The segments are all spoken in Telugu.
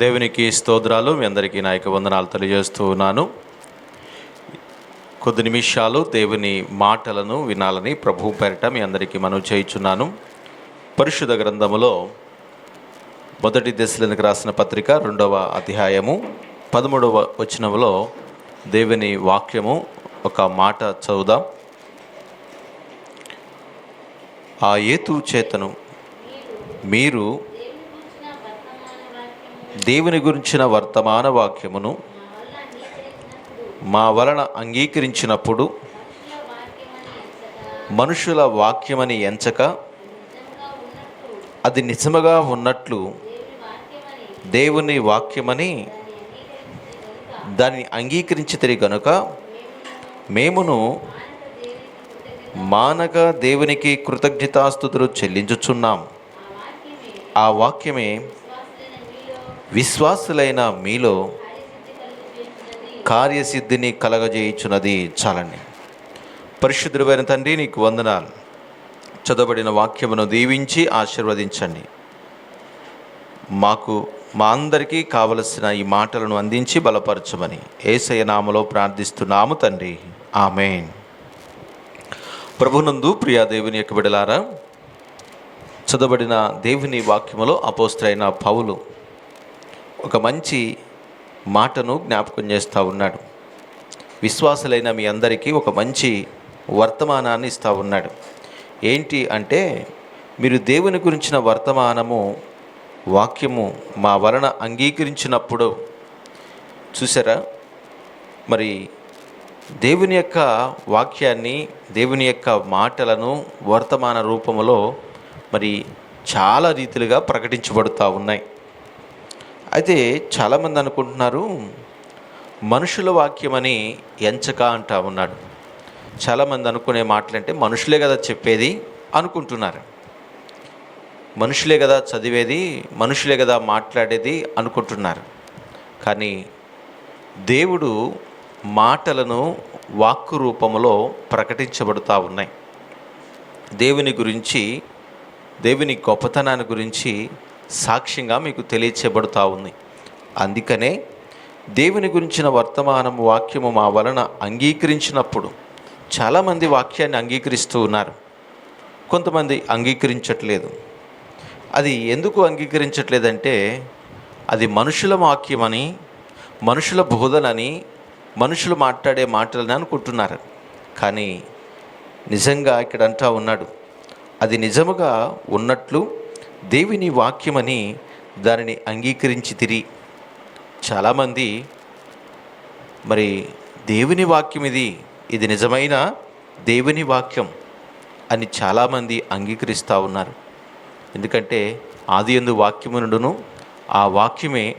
దేవునికి స్తోత్రాలు మీ అందరికీ నా యొక్క వందనాలు తెలియజేస్తూ ఉన్నాను. కొద్ది నిమిషాలు దేవుని మాటలను వినాలని ప్రభు పేరిట మీ అందరికీ మనం చేయించున్నాను. పరిశుద్ధ గ్రంథములో మొదటి దశలకు రాసిన పత్రిక రెండవ అధ్యాయము పదమూడవ వచనంలో దేవుని వాక్యము ఒక మాట చదువుదాం. ఆ ఏతు చేతను మీరు దేవుని గురించిన వర్తమాన వాక్యమును మా వలన అంగీకరించినప్పుడు మనుషుల వాక్యమని ఎంచక అది నిజముగా ఉన్నట్లు దేవుని వాక్యమని దాన్ని అంగీకరించితే గనుక మేమును మానక దేవునికి కృతజ్ఞతాస్థుతులు చెల్లించుచున్నాం. ఆ వాక్యమే విశ్వాసులైన మీలో కార్యసిద్ధిని కలగజేయుచున్నది చాలండి. పరిశుద్ధుడైన తండ్రి నీకు వందనాలు. చదవబడిన వాక్యమును దీవించి ఆశీర్వదించండి. మాకు మా అందరికీ కావలసిన ఈ మాటలను అందించి బలపరచమని ఏసయ నామలో ప్రార్థిస్తున్నాము తండ్రి. ఆమెన్. ప్రభునందు ప్రియా దేవుని యొక్క బిడలారా చదవబడిన దేవుని వాక్యములో అపోస్త్రైన పౌలు ఒక మంచి మాటను జ్ఞాపకం చేస్తూ ఉన్నాడు. విశ్వాసులైన మీ అందరికీ ఒక మంచి వర్తమానాన్ని ఇస్తూ ఉన్నాడు. ఏంటి అంటే మీరు దేవుని గురించిన వర్తమానము వాక్యము మా వలన అంగీకరించినప్పుడు చూసారా మరి దేవుని యొక్క వాక్యాన్ని దేవుని యొక్క మాటలను వర్తమాన రూపంలో మరి చాలా రీతిలుగా ప్రకటించబడుతూ ఉన్నాయి. అయితే చాలామంది అనుకుంటున్నారు మనుషుల వాక్యమని ఎంచక అంటా ఉన్నాడు. చాలామంది అనుకునే మాటలంటే మనుషులే కదా చెప్పేది అనుకుంటున్నారు. మనుషులే కదా చదివేది మనుషులే కదా మాట్లాడేది అనుకుంటున్నారు. కానీ దేవుడు మాటలను వాక్కు రూపంలో ప్రకటించబడుతూ ఉన్నాయి. దేవుని గురించి దేవుని గొప్పతనాన్ని గురించి సాక్ష్యంగా మీకు తెలియచేయబడుతూ ఉంది. అందుకనే దేవుని గురించిన వర్తమానం వాక్యము మా వలన అంగీకరించినప్పుడు చాలామంది వాక్యాన్ని అంగీకరిస్తూ ఉన్నారు. కొంతమంది అంగీకరించట్లేదు. అది ఎందుకు అంగీకరించట్లేదంటే అది మనుషుల వాక్యమని మనుషుల బోధనని మనుషులు మాట్లాడే మాటలని అనుకుంటున్నారు. కానీ నిజంగా ఇక్కడ అంటా ఉన్నాడు. అది నిజముగా ఉన్నట్లు దేవుని వాక్యమని దానిని అంగీకరించి తిరిగి చాలామంది మరి దేవుని వాక్యం ఇది ఇది నిజమైన దేవుని వాక్యం అని చాలామంది అంగీకరిస్తూ ఉన్నారు. ఎందుకంటే ఆది ఎందు వాక్యమునుడును ఆ వాక్యమే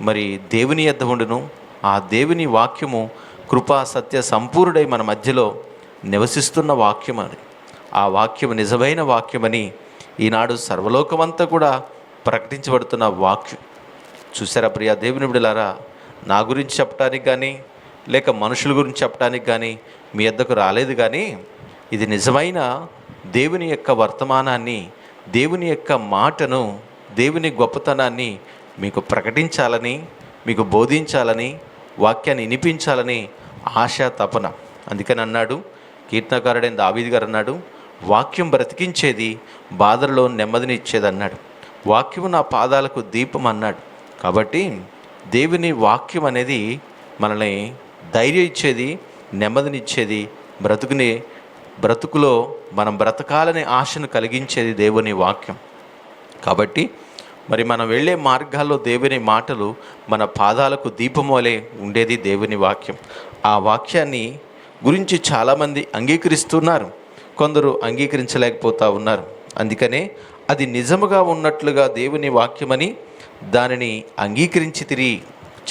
మరి దేవుని యొద్ద ఉండును ఆ దేవుని వాక్యము కృపా సత్య సంపూర్ణుడై మన మధ్యలో నివసిస్తున్న వాక్యం అని ఆ వాక్యం నిజమైన వాక్యమని ఈనాడు సర్వలోకమంతా కూడా ప్రకటించబడుతున్న వాక్యం. చూసారా ప్రియా దేవుని బిడలారా నా గురించి చెప్పడానికి కానీ లేక మనుషుల గురించి చెప్పడానికి కానీ మీ వద్దకు రాలేదు కానీ ఇది నిజమైన దేవుని యొక్క వర్తమానాన్ని దేవుని యొక్క మాటను దేవుని గొప్పతనాన్ని మీకు ప్రకటించాలని మీకు బోధించాలని వాక్యాన్ని వినిపించాలని ఆశ తపన అందుకని అన్నాడు కీర్తనకారుడైన దావీది గారు అన్నాడు వాక్యం బ్రతికించేది బాధల్లో నెమ్మదిని ఇచ్చేది అన్నాడు వాక్యము నా పాదాలకు దీపం అన్నాడు. కాబట్టి దేవుని వాక్యం అనేది మనల్ని ధైర్యం ఇచ్చేది నెమ్మదినిచ్చేది బ్రతుకుని బ్రతుకులో మనం బ్రతకాలనే ఆశను కలిగించేది దేవుని వాక్యం. కాబట్టి మరి మనం వెళ్ళే మార్గాల్లో దేవుని మాటలు మన పాదాలకు దీపం వలె ఉండేది దేవుని వాక్యం. ఆ వాక్యాన్ని గురించి చాలామంది అంగీకరిస్తున్నారు. కొందరు అంగీకరించలేకపోతూ ఉన్నారు. అందుకనే అది నిజముగా ఉన్నట్లుగా దేవుని వాక్యమని దానిని అంగీకరించి తిరిగి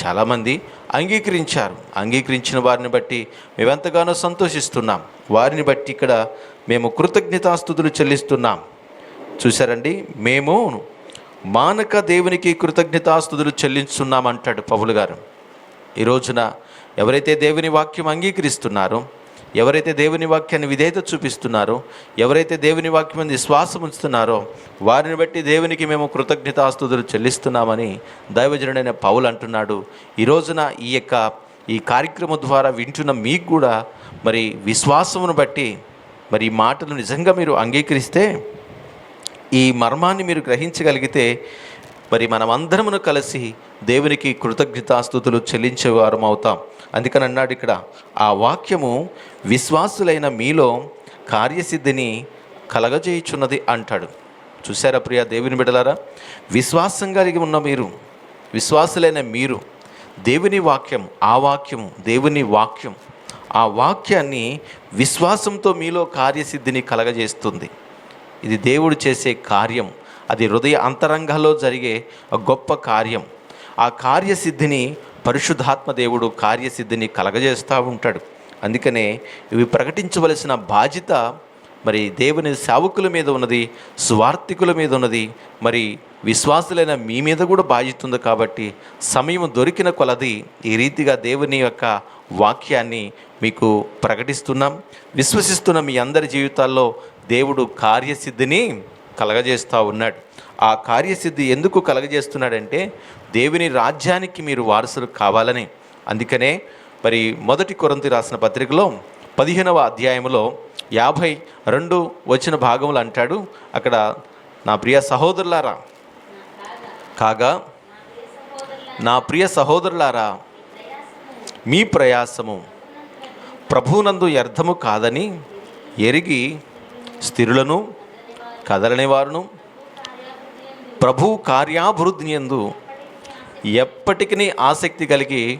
చాలామంది అంగీకరించారు. అంగీకరించిన వారిని బట్టి మేమెంతగానో సంతోషిస్తున్నాం. వారిని బట్టి ఇక్కడ మేము కృతజ్ఞతాస్థుతులు చెల్లిస్తున్నాం. చూసారండి మేము మానక దేవునికి కృతజ్ఞతాస్థుతులు చెల్లిస్తున్నామంటాడు పౌలు గారు. ఈ రోజున ఎవరైతే దేవుని వాక్యం అంగీకరిస్తున్నారో ఎవరైతే దేవుని వాక్యాన్ని విధేయత చూపిస్తున్నారో ఎవరైతే దేవుని వాక్యం మీద విశ్వాసం ఉంచుతున్నారో వారిని బట్టి దేవునికి మేము కృతజ్ఞతాస్తుతులు చెల్లిస్తున్నామని దైవజనుడైన పౌలు అంటున్నాడు. ఈ రోజున ఈ యొక్క ఈ కార్యక్రమం ద్వారా వింటున్న మీకు కూడా మరి విశ్వాసమును బట్టి మరి ఈ మాటలు నిజంగా మీరు అంగీకరిస్తే ఈ మర్మాన్ని మీరు గ్రహించగలిగితే మరి మనమందరమును కలిసి దేవునికి కృతజ్ఞతాస్థుతులు చెల్లించేవారం అవుతాం అందుకని అన్నాడు ఇక్కడ ఆ వాక్యము విశ్వాసులైన మీలో కార్యసిద్ధిని కలగజేయుచున్నది అంటాడు. చూసారా ప్రియ దేవుని బిడలారా? విశ్వాసం కలిగి ఉన్న మీరు విశ్వాసులైన మీరు దేవుని వాక్యం ఆ వాక్యం దేవుని వాక్యం ఆ వాక్యాన్ని విశ్వాసంతో మీలో కార్యసిద్ధిని కలగజేస్తుంది. ఇది దేవుడు చేసే కార్యం. అది హృదయ అంతరంగంలో జరిగే ఒక గొప్ప కార్యం. ఆ కార్యసిద్ధిని పరిశుద్ధాత్మ దేవుడు కార్యసిద్ధిని కలగజేస్తూ ఉంటాడు. అందుకనే ఇవి ప్రకటించవలసిన బాధ్యత మరి దేవుని సేవకుల మీద ఉన్నది స్వార్థికుల మీద ఉన్నది మరి విశ్వాసులైన మీ మీద కూడా బాధ్యత ఉంది కాబట్టి సమయం దొరికిన కొలది ఈ రీతిగా దేవుని యొక్క వాక్యాన్ని మీకు ప్రకటిస్తున్నాం. విశ్వసిస్తున్న మీ అందరి జీవితాల్లో దేవుడు కార్యసిద్ధిని కలగజేస్తూ ఉన్నాడు. ఆ కార్యసిద్ధి ఎందుకు కలగజేస్తున్నాడంటే దేవుని రాజ్యానికి మీరు వారసులు కావాలని. అందుకనే మరి మొదటి కొరంతి రాసిన పత్రికలో పదిహేనవ అధ్యాయంలో యాభై రెండు వచ్చిన భాగములు అంటాడు. అక్కడ నా ప్రియ సహోదరులారా కాగా నా ప్రియ సహోదరులారా మీ ప్రయాసము ప్రభునందు వ్యర్థము కాదని ఎరిగి స్థిరులను కదలని వారును. ప్రభు కార్యాభివృద్ధి ఎందు ఎప్పటికీ ఆసక్తి కలిగి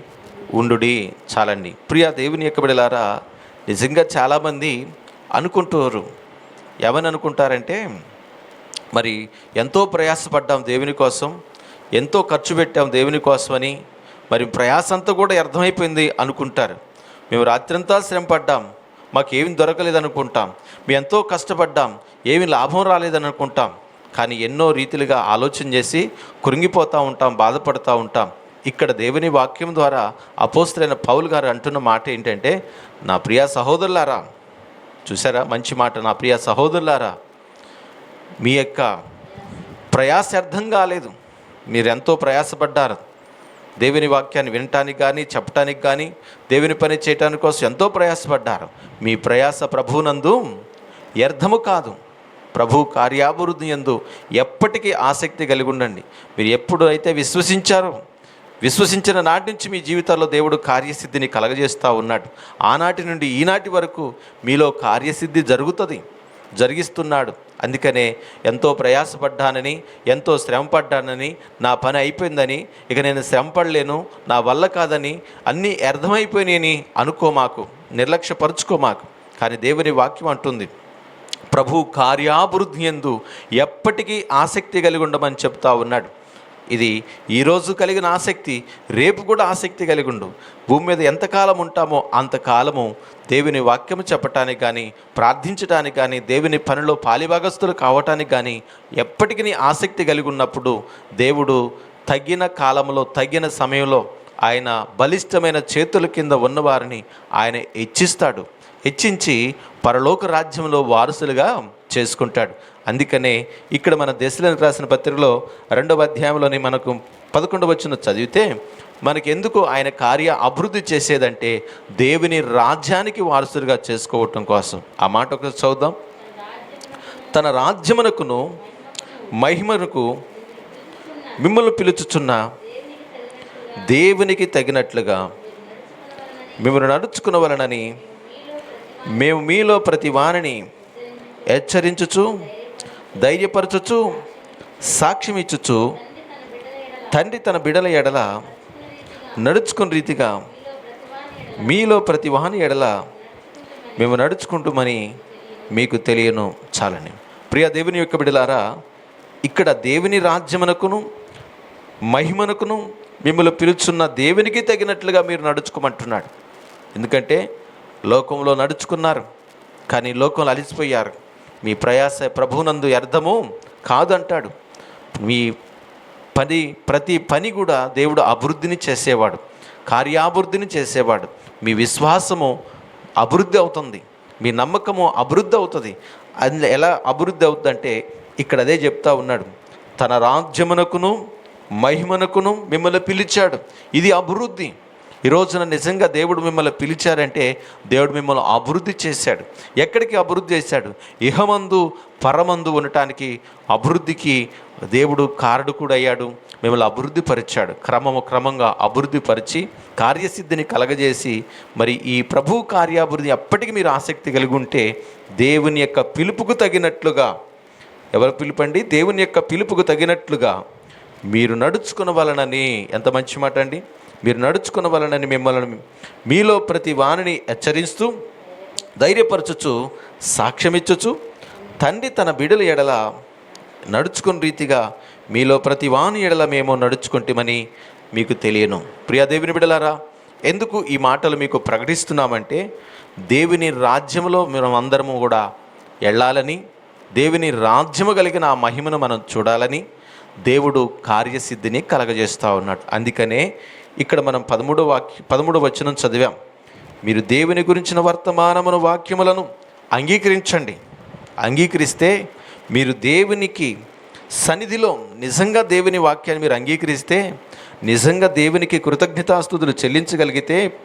ఉండుడి చాలండి. ప్రియా దేవుని యొక్క బిడలారా నిజంగా చాలామంది అనుకుంటారు. ఏమని అనుకుంటారంటే మరి ఎంతో ప్రయాసపడ్డాం దేవుని కోసం ఎంతో ఖర్చు పెట్టాం దేవుని కోసమని మరి ప్రయాసంతా కూడా అర్థమైపోయింది అనుకుంటారు. మేము రాత్రంతా శ్రమ పడ్డాం మాకేమి ఏమి దొరకలేదనుకుంటాం. మేము ఎంతో కష్టపడ్డాం. ఏమి లాభం రాలేదని అనుకుంటాం కానీ ఎన్నో రీతిలుగా ఆలోచన చేసి కృంగిపోతూ ఉంటాం బాధపడుతూ ఉంటాం. ఇక్కడ దేవుని వాక్యం ద్వారా అపోస్తులైన పౌలు గారు అంటున్న మాట ఏంటంటే నా ప్రియ సహోదరులారా చూసారా మంచి మాట నా ప్రియ సహోదరులారా మీ యొక్క ప్రయాసార్థం కాలేదు. మీరు ఎంతో ప్రయాసపడ్డారు. దేవుని వాక్యాన్ని వినటానికి కానీ చెప్పటానికి కానీ దేవుని పని చేయటానికి కోసం ఎంతో ప్రయాసపడ్డారు. మీ ప్రయాస ప్రభువునందు వ్యర్థము కాదు. ప్రభు కార్యాభివృద్ధి ఎందు ఎప్పటికీ ఆసక్తి కలిగి ఉండండి. మీరు ఎప్పుడు అయితే విశ్వసించారో విశ్వసించిన నాటి నుంచి మీ జీవితాల్లో దేవుడు కార్యసిద్ధిని కలగజేస్తూ ఉన్నాడు. ఆనాటి నుండి ఈనాటి వరకు మీలో కార్యసిద్ధి జరుగుతుంది. జరిగిస్తున్నాడు. అందుకనే ఎంతో ప్రయాసపడ్డానని ఎంతో శ్రమ పడ్డానని నా పని అయిపోయిందని ఇక నేను శ్రమ పడలేను నా వల్ల కాదని అన్నీ అర్థమైపోయినాయని అనుకోమాకు నిర్లక్ష్యపరుచుకోమాకు కానీ దేవుని వాక్యం అంటుంది ప్రభు కార్యాభివృద్ధి ఎందు ఎప్పటికీ ఆసక్తి కలిగి ఉండమని చెప్తా ఉన్నాడు. ఇది ఈరోజు కలిగిన ఆసక్తి రేపు కూడా ఆసక్తి కలిగి ఉండు. భూమి మీద ఎంతకాలం ఉంటామో అంతకాలము దేవుని వాక్యము చెప్పటానికి కానీ ప్రార్థించడానికి కానీ దేవుని పనిలో పాలిభాగస్తులు కావటానికి కానీ ఎప్పటికీ ఆసక్తి కలిగి ఉన్నప్పుడు దేవుడు తగిన కాలంలో తగిన సమయంలో ఆయన బలిష్టమైన చేతుల కింద ఉన్నవారిని ఆయన హెచ్చిస్తాడు. హెచ్చించి పరలోక రాజ్యంలో వారసులుగా చేసుకుంటాడు. అందుకనే ఇక్కడ మన దేశంలోకి రాసిన పత్రికలో రెండవ అధ్యాయంలోని మనకు పదకొండు వచ్చిన చదివితే మనకి ఎందుకు ఆయన కార్య అభివృద్ధి చేసేదంటే దేవుని రాజ్యానికి వారసుడిగా చేసుకోవటం కోసం. ఆ మాట ఒకటి చదువుదాం. తన రాజ్యమునకును మహిమకు మిమ్మల్ని పిలుచుచున్న దేవునికి తగినట్లుగా మిమ్మల్ని నడుచుకున్న వలనని మేము మీలో ప్రతి వాణిని హెచ్చరించుచు ధైర్యపరచచ్చు సాక్ష్యం ఇచ్చచ్చు తండ్రి తన బిడల ఎడల నడుచుకుని రీతిగా మీలో ప్రతి వాహన ఎడల మేము నడుచుకుంటామని మీకు తెలియను చాలని. ప్రియ దేవుని యొక్క బిడలారా ఇక్కడ దేవుని రాజ్యమునకును మహిమనకును మిమ్మల్ని పిలుచున్న దేవునికి తగినట్లుగా మీరు నడుచుకోమంటున్నాడు. ఎందుకంటే లోకంలో నడుచుకున్నారు కానీ లోకంలో అలిసిపోయారు. మీ ప్రయాస ప్రభునందు అర్థము కాదంటాడు. మీ పని ప్రతి పని కూడా దేవుడు అభివృద్ధిని చేసేవాడు. కార్యాభివృద్ధిని చేసేవాడు. మీ విశ్వాసము అభివృద్ధి అవుతుంది. మీ నమ్మకము అభివృద్ధి అవుతుంది. అది ఎలా అభివృద్ధి అవుతుందంటే ఇక్కడ అదే చెప్తా ఉన్నాడు. తన రాజ్యమునకును మహిమనకును మిమ్మల్ని పిలిచాడు. ఇది అభివృద్ధి. ఈ రోజున నిజంగా దేవుడు మిమ్మల్ని పిలిచారంటే దేవుడు మిమ్మల్ని అభివృద్ధి చేశాడు. ఎక్కడికి అభివృద్ధి చేశాడు? ఇహమందు పరమందు ఉండటానికి అభివృద్ధికి దేవుడు కారుడు కూడా అయ్యాడు మిమ్మల్ని అభివృద్ధి పరిచాడు క్రమము క్రమంగా అభివృద్ధి పరిచి కార్యసిద్ధిని కలగజేసి మరి ఈ ప్రభు కార్యాభివృద్ధి అప్పటికి మీరు ఆసక్తి కలిగి ఉంటే దేవుని యొక్క పిలుపుకు తగినట్లుగా ఎవరు పిలుపండి? దేవుని యొక్క పిలుపుకు తగినట్లుగా మీరు నడుచుకున్న వలనని ఎంత మంచి మాట అండి మీరు నడుచుకున్న వలనని మిమ్మల్ని మీలో ప్రతి వాణిని హెచ్చరిస్తూ ధైర్యపరచుచు సాక్ష్యమిచ్చుచు తండ్రి తన బిడల ఎడల నడుచుకుని రీతిగా మీలో ప్రతి వాణి ఎడల మేము నడుచుకుంటామని మీకు తెలియను. ప్రియా దేవుని బిడలారా ఎందుకు ఈ మాటలు మీకు ప్రకటిస్తున్నామంటే దేవుని రాజ్యంలో మనం అందరము కూడా వెళ్ళాలని దేవుని రాజ్యము కలిగిన ఆ మహిమను మనం చూడాలని దేవుడు కార్యసిద్ధిని కలగజేస్తూ ఉన్నాడు. అందుకనే ఇక్కడ మనం పదమూడో వాక్య పదమూడో వచనం చదివాం. మీరు దేవుని గురించిన వర్తమానమును వాక్యములను అంగీకరించండి. అంగీకరిస్తే మీరు దేవునికి సన్నిధిలో నిజంగా దేవుని వాక్యాన్ని మీరు అంగీకరిస్తే నిజంగా దేవునికి కృతజ్ఞతాస్తుతులు చెల్లించగలిగితే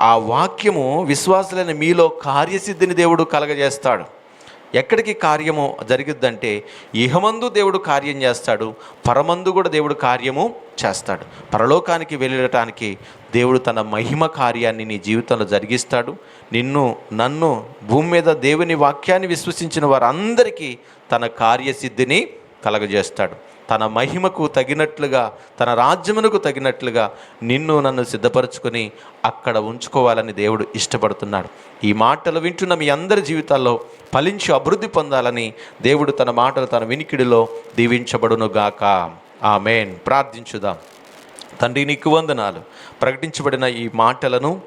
ఆ వాక్యము విశ్వాసులైన మీలో కార్యసిద్ధిని దేవుడు కలగజేస్తాడు. ఎక్కడికి కార్యము జరిగిద్దంటే ఇహమందు దేవుడు కార్యం చేస్తాడు పరమందు కూడా దేవుడు కార్యము చేస్తాడు. పరలోకానికి వెళ్ళటానికి దేవుడు తన మహిమ కార్యాన్ని నీ జీవితంలో జరిగిస్తాడు. నిన్ను నన్ను భూమి మీద దేవుని వాక్యాన్ని విశ్వసించిన వారందరికీ తన కార్యసిద్ధిని కలగజేస్తాడు. తన మహిమకు తగినట్లుగా తన రాజ్యమునకు తగినట్లుగా నిన్ను నన్ను సిద్ధపరచుకొని అక్కడ ఉంచుకోవాలని దేవుడు ఇష్టపడుతున్నాడు. ఈ మాటలు వింటున్న మీ అందరి జీవితాల్లో ఫలించి అభివృద్ధి పొందాలని దేవుడు తన మాటలు తన వినికిడిలో దీవించబడునుగాక. ఆమెన్. ప్రార్థించుదాం. తండ్రి నీకు వందనాలు. ప్రకటించబడిన ఈ మాటలను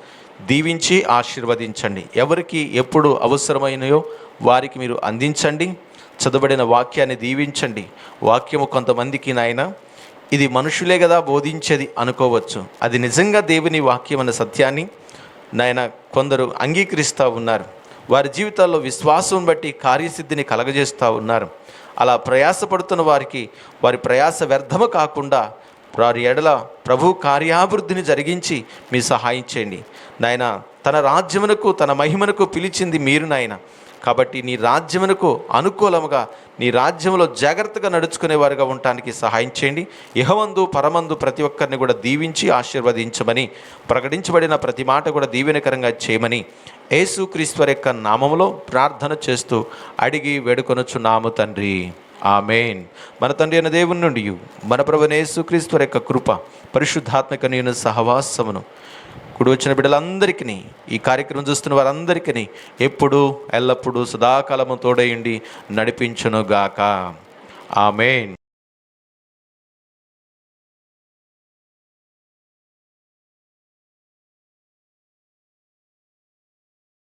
దీవించి ఆశీర్వదించండి. ఎవరికి ఎప్పుడు అవసరమైనయో వారికి మీరు అందించండి. చదవబడిన వాక్యాన్ని దీవించండి. వాక్యము కొంతమందికి నాయన ఇది మనుషులే కదా బోధించేది అనుకోవచ్చు. అది నిజంగా దేవుని వాక్యం అనే సత్యాన్ని నాయన కొందరు అంగీకరిస్తూ ఉన్నారు. వారి జీవితాల్లో విశ్వాసం బట్టి కార్యసిద్ధిని కలగజేస్తూ ఉన్నారు. అలా ప్రయాసపడుతున్న వారికి వారి ప్రయాస వ్యర్థము కాకుండా వారి ఎడల ప్రభు కార్యాభివృద్ధిని జరిగించి మీ సహాయం చేయండి. నాయన తన రాజ్యమునకు తన మహిమనకు పిలిచింది మీరు నాయన. కాబట్టి నీ రాజ్యమునకు అనుకూలముగా నీ రాజ్యంలో జాగ్రత్తగా నడుచుకునేవారుగా ఉండటానికి సహాయం చేయండి. ఇహమందు పరమందు ప్రతి ఒక్కరిని కూడా దీవించి ఆశీర్వదించమని ప్రకటించబడిన ప్రతి మాట కూడా దీవెనకరంగా చేయమని యేసుక్రీశ్వర్ యొక్క నామములో ప్రార్థన చేస్తూ అడిగి వేడుకొనొచ్చున్నాము తండ్రి. ఆమెన్. మన తండ్రి అయిన దేవుని నుండి మన ప్రభుని యేసుక్రీశ్వర్ యొక్క కృప పరిశుద్ధాత్మక నేను సహవాసమును ఇప్పుడు వచ్చిన బిడ్డలందరికీ ఈ కార్యక్రమం చూస్తున్న వారందరికీ ఎప్పుడు ఎల్లప్పుడూ సదాకాలము తోడయండి నడిపించునుగాక. ఆమెన్.